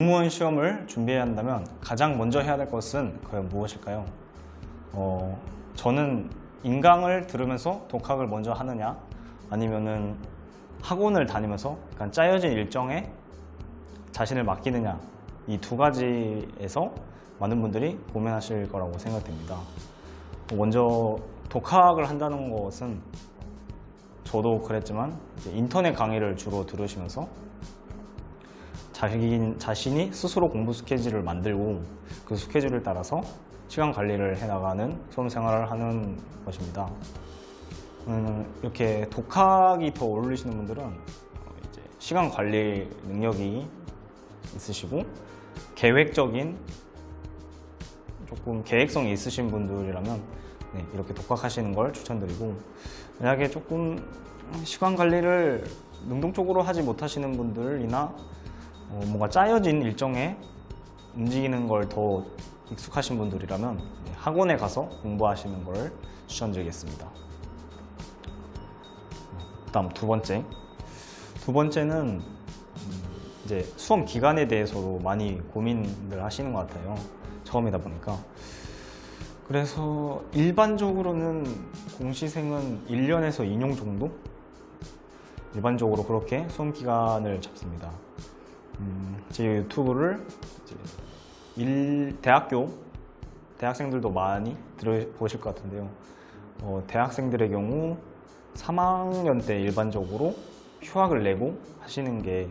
공무원 시험을 준비해야 한다면 가장 먼저 해야 될 것은 과연 무엇일까요? 어, 저는 인강을 들으면서 독학을 먼저 하느냐 아니면은 학원을 다니면서 약간 짜여진 일정에 자신을 맡기느냐 이 두 가지에서 많은 분들이 고민하실 거라고 생각됩니다. 먼저 독학을 한다는 것은 저도 그랬지만 인터넷 강의를 주로 들으시면서 자신, 자신이 스스로 공부 스케줄을 만들고 그 스케줄을 따라서 시간 관리를 해나가는 수험 생활을 하는 것입니다. 음, 이렇게 독학이 더 어울리시는 분들은 어, 이제 시간 관리 능력이 있으시고 계획적인 조금 계획성이 있으신 분들이라면 네, 이렇게 독학하시는 걸 추천드리고 만약에 조금 시간 관리를 능동적으로 하지 못하시는 분들이나 어, 뭔가 짜여진 일정에 움직이는 걸 더 익숙하신 분들이라면 네, 학원에 가서 공부하시는 걸 추천드리겠습니다. 다음 두 번째. 두 번째는 음, 이제 수험 기간에 대해서도 많이 고민들 하시는 것 같아요. 처음이다 보니까. 그래서 일반적으로는 공시생은 1년에서 2년 정도? 일반적으로 그렇게 수험 기간을 잡습니다. 음, 제 유튜브를 이제 일, 대학교 대학생들도 많이 들어보실 것 같은데요. 어, 대학생들의 경우 3학년 때 일반적으로 휴학을 내고 하시는 게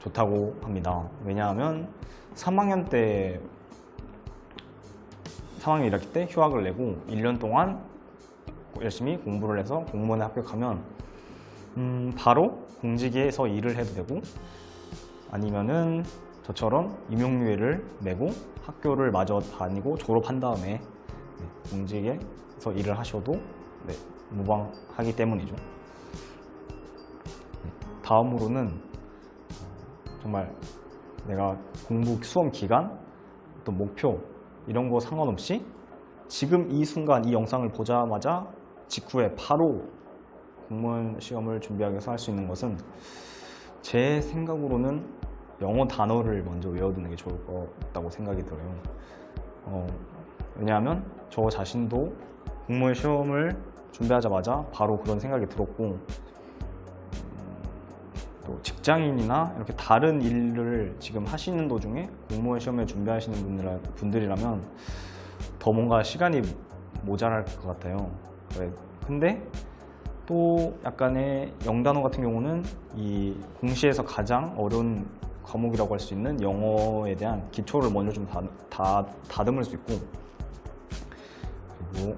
좋다고 합니다. 왜냐하면 3학년 때 3학년 1학기 때 휴학을 내고 1년 동안 열심히 공부를 해서 공무원에 합격하면 음, 바로 공직에서 일을 해도 되고 아니면은 저처럼 임용유예를 내고 학교를 마저 다니고 졸업한 다음에 네, 공직에서 일을 하셔도 네, 무방하기 때문이죠. 네, 다음으로는 어, 정말 내가 공부 수험 기간, 또 목표 이런 거 상관없이 지금 이 순간 이 영상을 보자마자 직후에 바로 공무원 시험을 준비하기 위해서 할 수 있는 것은 제 생각으로는 영어 단어를 먼저 외워두는 게 좋을 것 같다고 생각이 들어요. 어, 왜냐하면 저 자신도 공무원 시험을 준비하자마자 바로 그런 생각이 들었고 음, 또 직장인이나 이렇게 다른 일을 지금 하시는 도중에 공무원 시험에 준비하시는 분들이라, 분들이라면 더 뭔가 시간이 모자랄 것 같아요. 근데 또 약간의 영단어 같은 경우는 이 공시에서 가장 어려운 과목이라고 할 수 있는 영어에 대한 기초를 먼저 좀 다, 다, 다듬을 수 있고 그리고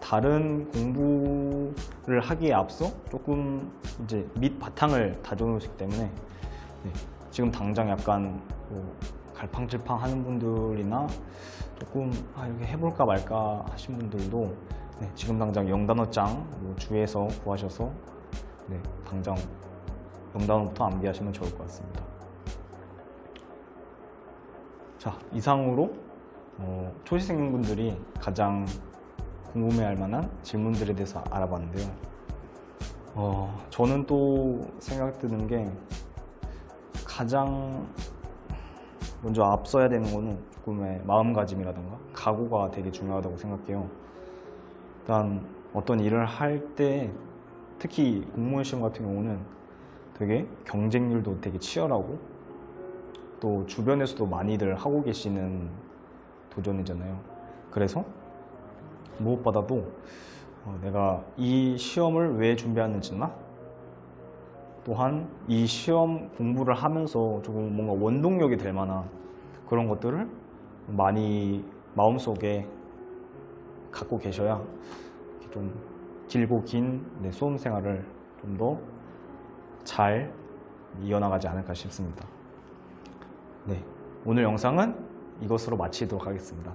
다른 공부를 하기에 앞서 조금 이제 밑 바탕을 다져놓으시기 때문에 네, 지금 당장 약간 뭐 갈팡질팡 하는 분들이나 조금 아, 이렇게 해볼까 말까 하신 분들도 네, 지금 당장 영단어장 뭐 주에서 구하셔서 네, 당장 영단어부터 암기하시면 좋을 것 같습니다. 자, 이상으로 어, 초시생분들이 가장 궁금해할 만한 질문들에 대해서 알아봤는데요. 어, 저는 또 생각 드는 게 가장 먼저 앞서야 되는 거는 조금의 마음가짐이라든가 각오가 되게 중요하다고 생각해요. 일단 어떤 일을 할 때 특히 공무원 시험 같은 경우는 되게 경쟁률도 되게 치열하고 또 주변에서도 많이들 하고 계시는 도전이잖아요. 그래서 무엇보다도 어, 내가 이 시험을 왜 준비하는지나 또한 이 시험 공부를 하면서 조금 뭔가 원동력이 될 만한 그런 것들을 많이 마음속에 갖고 계셔야 좀 길고 긴 네, 수험 생활을 좀 더 잘 이어나가지 않을까 싶습니다. 네, 오늘 영상은 이것으로 마치도록 하겠습니다.